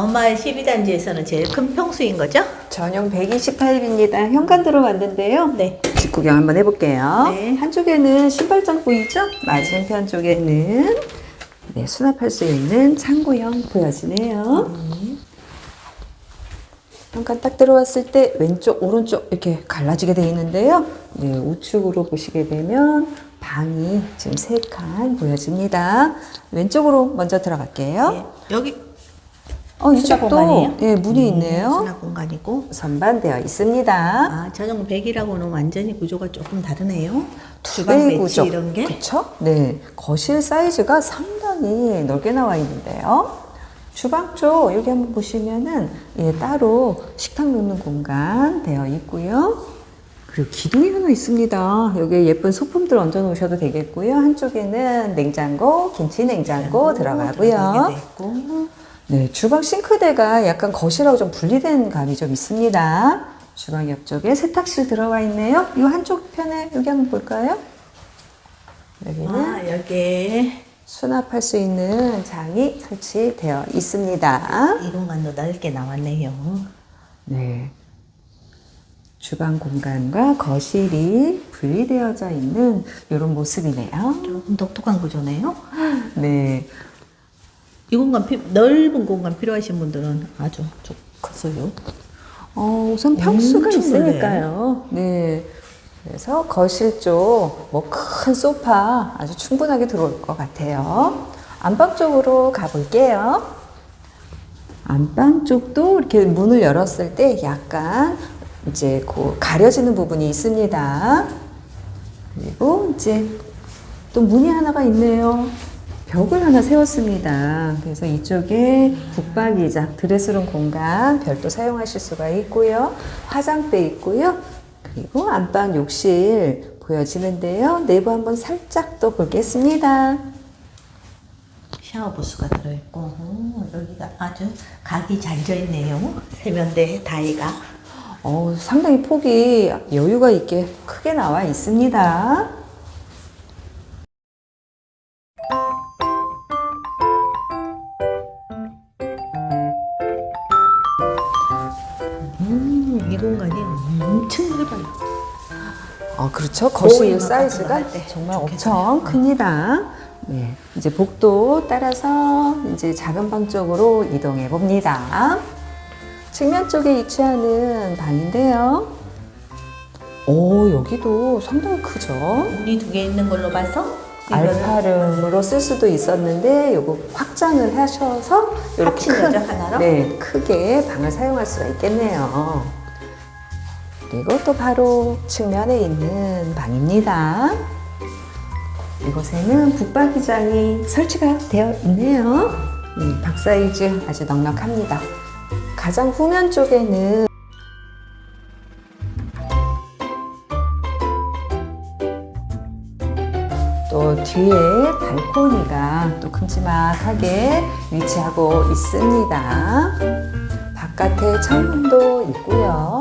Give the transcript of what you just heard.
다운마을 12단지에서는 제일 큰 평수인 거죠? 전용 128입니다. 현관 들어왔는데요. 네. 집 구경 한번 해볼게요. 네. 한쪽에는 신발장 보이죠? 맞은편 쪽에는 네, 수납할 수 있는 창고형 보여지네요. 현관 딱 들어왔을 때 왼쪽, 오른쪽 이렇게 갈라지게 되어 있는데요. 네, 우측으로 보시게 되면 방이 지금 세 칸 보여집니다. 왼쪽으로 먼저 들어갈게요. 네. 여기 어, 이쪽도 공간이에요? 예, 문이 음, 있네요. 수납 공간이고. 선반되어 있습니다. 아, 전용 100이라고는 완전히 구조가 조금 다르네요. 두 주방 구조. 이런 게. 그쵸? 네. 거실 사이즈가 상당히 넓게 나와 있는데요. 주방 쪽 여기 한번 보시면은 예, 따로 식탁 놓는 공간 되어 있고요. 그리고 기둥이 하나 있습니다. 여기 예쁜 소품들 얹어 놓으셔도 되겠고요. 한쪽에는 냉장고, 김치 냉장고 들어가고요. 들어가게 돼 있고. 네, 주방 싱크대가 약간 거실하고 좀 분리된 감이 좀 있습니다. 주방 옆쪽에 세탁실 들어가 있네요. 이 한쪽 편에 여기 한번 볼까요? 여기는 아, 여기에 수납할 수 있는 장이 설치되어 있습니다. 이 공간도 넓게 나왔네요. 네. 주방 공간과 거실이 분리되어져 있는 이런 모습이네요. 조금 독특한 구조네요. 네. 이 공간 피, 넓은 공간 필요하신 분들은 아주 좋겠어요. 어, 우선 평수가 있으니까요. 네. 그래서 거실 쪽 뭐 큰 소파 아주 충분하게 들어올 것 같아요. 안방 쪽으로 가볼게요. 안방 쪽도 이렇게 문을 열었을 때 약간 이제 그 가려지는 부분이 있습니다. 그리고 이제 또 문이 하나가 있네요. 벽을 하나 세웠습니다. 그래서 이쪽에 북박이장, 드레스룸 공간 별도 사용하실 수가 있고요. 화장대 있고요. 그리고 안방 욕실 보여지는데요. 내부 한번 살짝 또 보겠습니다. 샤워 부스가 들어있고 오, 여기가 아주 각이 잘 져 있네요. 세면대 다이가 어, 상당히 폭이 여유가 있게 크게 나와 있습니다. 음, 이 공간이 엄청 넓어요. 어, 그렇죠. 거실 사이즈가 같은 거할때 정말 좋겠어요. 엄청 큽니다. 네. 이제 복도 따라서 이제 작은 방 쪽으로 이동해 봅니다. 측면 쪽에 위치하는 방인데요. 오, 여기도 상당히 크죠. 문이 두 개 있는 걸로 봐서 알파룸으로 쓸 수도 있었는데 요거 확장을 하셔서 이렇게 큰, 하나로? 네, 크게 방을 사용할 수가 있겠네요. 그리고 또 바로 측면에 있는 방입니다. 이곳에는 북박이장이 설치가 되어 있네요. 네, 박 사이즈 아주 넉넉합니다. 가장 후면 쪽에는 또 뒤에 발코니가 또 큼지막하게 위치하고 있습니다. 바깥에 창문도 있고요.